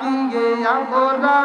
ডাকিয়ে আমরা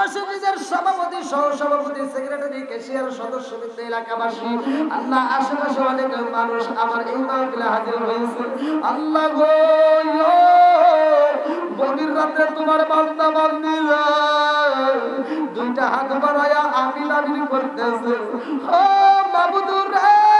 মসজিদের সভাপতি সহ সভাপতি সেক্রেটারি কেশিয়ার সদস্যবৃন্দ, এলাকাবাসী, আল্লাহ, আশেপাশে অনেক মানুষ আমার এই মাহফিলে হাজির হয়েছে। আল্লাহ গো গভীর রাতে তোমার বান্দা বান্দিরা দুইটা হাত বাড়ায়া আমি লাভিনি করতেছে। ও মাবুদুর রে!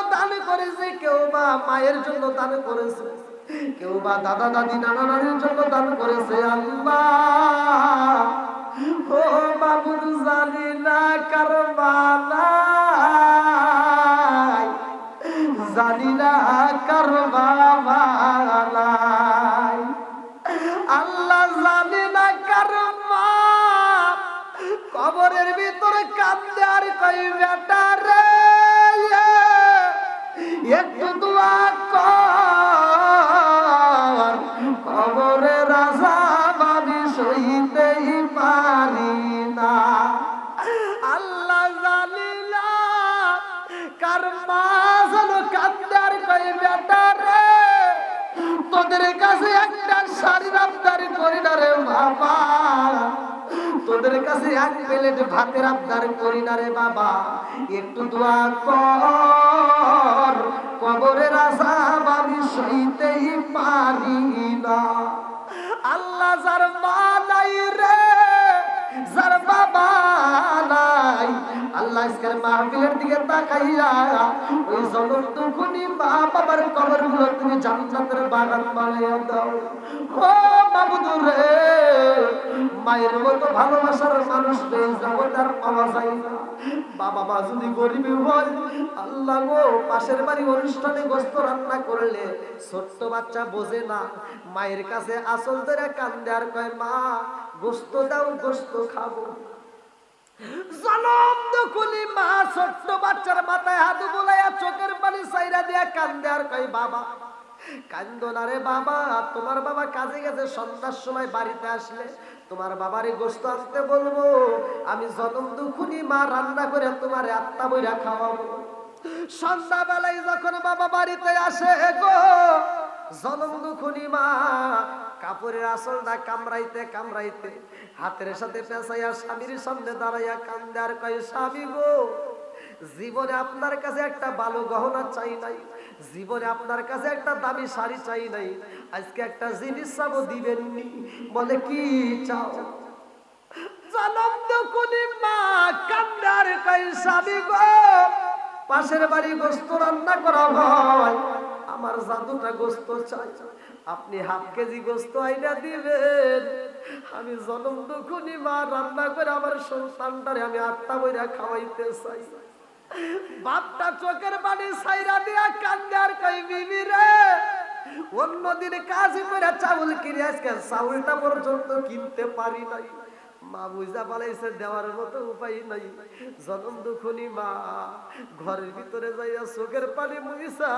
দান করেছে কেউ বা মায়ের জন্য দান করেছে, কেউ বা দাদা, দাদি, নানা নানির জন্য দান করেছে, আল্লাহ। ও বাবুর জানি না কার জানি না কার আল্লাহ জানি না কার মা। কবরের ভিতরে কান্দে আর কই বেটা। কার মা যেন কান্দে আর বেটা রে, তোদের কাছে একটা শাড়ির আবদারি করি না রে বাবা। তোদের কাছে এক প্লেট ভাতের আবদার করি না রে বাবা। একটু দোয়া কর। মাহফিলের দিকে তাকাইয়া ওই জগৎ দুখুনি মা বাবার কবরগুলো তুমি জান্নাতের বাগান বানাইয়া দাও। ও বাবুদুর রে, মায়ের মতো ভালোবাসার মানুষ নেই জগৎ আর পাওয়া যায় না। বাবা মা যদি গরিবী হয়, আল্লাহ গো, পাশের বাড়ি অনুষ্ঠানে গোস্ত রান্না করলে ছোট্ট বাচ্চা বোঝে না। মায়ের কাছে আসল ধরে কান্দে আর কয়, মা, গোস্ত দাও, গোস্ত খাব। জনম তোমার বাবা কাজে গেছে, সন্ধ্যার সময় বাড়িতে আসলে তোমার বাবারে গোস্ত আনতে বলব, আমি জনম দুখুনি মা, রান্না করে তোমার আত্মা বইরা খাওয়াবো। সন্ধ্যাবেলায় যখন বাবা বাড়িতে আসে গো জনম দুখুনি মা কাপড়ের আসলটা কামড়াইতে কামড়াইতে, হাতের সাথে পেঁচাইয়া স্বামীর সামনে দাঁড়াইয়া কান্দে আর কয়, স্বামী গো, জীবনে আপনার কাছে একটা ভালো গহনা চাই নাই, জীবনে আপনার কাছে একটা দামি শাড়ি চাই নাই, আজকে একটা জিনিস চাবো দিবেননি, বলে কি চাও? জনম দুকুনি মা কান্দার কই স্বামী গো, পাশের বাড়ি গোস্ত রান্না করা হয় আমার জাদুটা গোস্ত চাই। আপনি হাফ কেজি গোস্ত আইনা দিবেন। আমি জনম দুখুনি মা, রান্না করে আমার সন্তানটারে আমি আটটা বইরা খাওয়াইতে চাই। বাপটা চোখের পানি সাইরা দিয়া কান্দে আর কই বিবি রে, অন্যদিন কাজ করে চাউল কিনে আজকে চাউলটা পর্যন্ত কিনতে পারি নাই। মা বুঝা পালাইছে, দেওয়ার মতো উপায় নাই। জনম দুখনি মা, ঘরের ভিতরে যাইয়া চোখের পানি মুইসা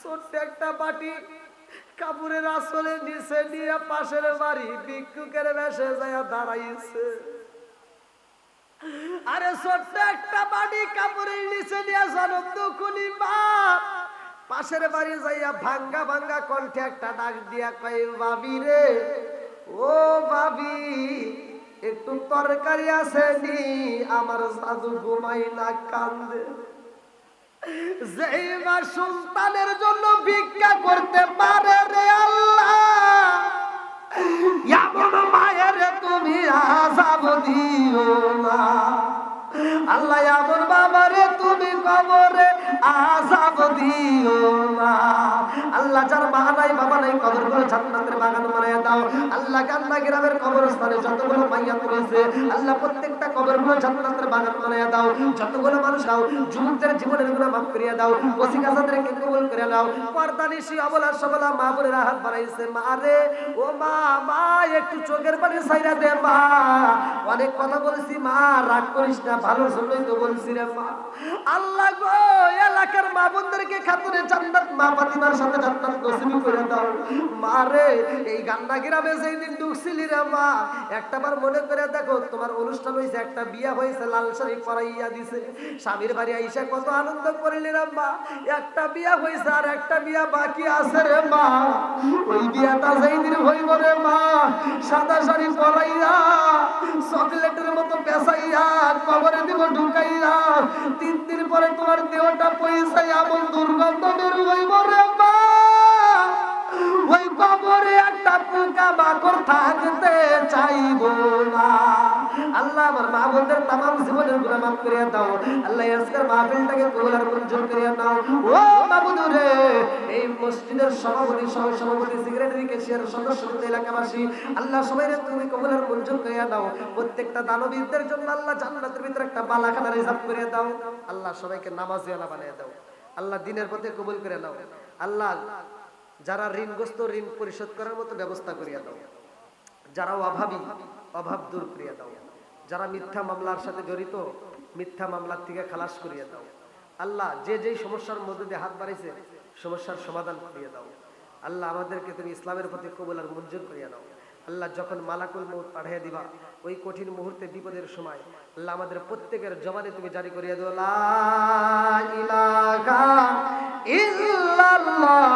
ছোট্ট একটা বাটি কাপড়ের আসলে নিচে নিয়ে পাশের বাড়ি ভিক্ষুকের বেশে যাইয়া দাঁড়াইছে। আরে ছোট্ট একটা বাড়ি কাপড়ের নিচে নিয়ে জনম দুখনি মা, পাশের বাড়ি যাইয়া ভাঙ্গা ভাঙ্গা কণ্ঠে একটা ডাক দিয়া কয়, বাবি রে, ও বাবি একটু তরকারি আছে নি আমার সাধু ঘুমাই না কান্দে। যেই মা সন্তানের জন্য ভিক্ষা করতে পারে রে আল্লাহ মায়ের তুমি আজাব দিও না। আল্লাহ, এমন বাবারে তুমি কবরে আজাব দিও না। আল্লাহ যার মা নাই বাবা নাই কবরগুলো জান্নাতের বাগান বানায় দাও। আল্লাহ কান্না গ্রামের কবরস্থানে যতগুলো মাইয়াত রয়েছে আল্লাহ প্রত্যেকটা কবরগুলো জান্নাতের বাগান বানায় দাও। যতগুলো মানুষ দাও, যুবকদের জীবনেরগুলো মাফ করিয়া দাও ওসি কাজাদেরকে কবুল করে নাও পর্দানিশি অবলা সবলা মা বোনের হাত বাড়াইছে, মা রে, ও মা মা, একটু চোখের পানি সাইরা দে, মা। অনেক কথা বলেছি, মা, রাগ করিস না ভালো জন্যই তো বলছি রে, মা। আল্লাহ গো, এলাকার মা বোনদেরকে খাতুনে জান্নাত মা ফাতিমার করে দাও। মা রে, এই গান্না গ্রামে যেই দিন ঢুকছিলি রে মা মনে করে দেখো, তোমার অনুষ্ঠান হয়েছে একটা বিয়া হয়েছে লাল শাড়ি পরাইয়া দিছে। স্বামীর বাড়ি আইসা কত আনন্দ করিলি রে মা। একটা বিয়া হয়েছে আর একটা বিয়া বাকি আছে রে মা। ওই বিয়াটা যেই দিন হইব রে মা, সাদা শাড়ি পরাইয়া আল্লাহ দাও। দাও। প্রত্যেকটা দানবীরদের জন্য আল্লাহ জান্নাতের ভিতরে একটা বালাখানা রিজার্ভ করে দাও। আল্লাহ সবাইকে নামাজিয়ালা বানিয়ে দাও। আল্লাহ দিনের পথে কবুল করে নাও। আল্লাহ যারা ঋণগ্রস্ত ঋণ পরিশোধ করার মতো ব্যবস্থা করিয়া দাও। যারা অভাবী, অভাব দূর করিয়া দাও। যারা মিথ্যা মামলার সাথে জড়িত, মিথ্যা মামলার থেকে খালাস করিয়া দাও। আল্লাহ যে যেই সমস্যার মধ্যে দিয়ে হাত বাড়াইছে, সমস্যার সমাধান করিয়া দাও। আল্লাহ আমাদেরকে তুমি ইসলামের প্রতি কবুল আর মঞ্জুর করিয়া দাও। আল্লাহ যখন মালাকুল মৌত পাঠাইয়া দিবা, ওই কঠিন মুহূর্তে বিপদের সময়, আল্লাহ আমাদের প্রত্যেকের জবানে তুমি জারি করিয়া ইলাহা ইল্লাল্লাহু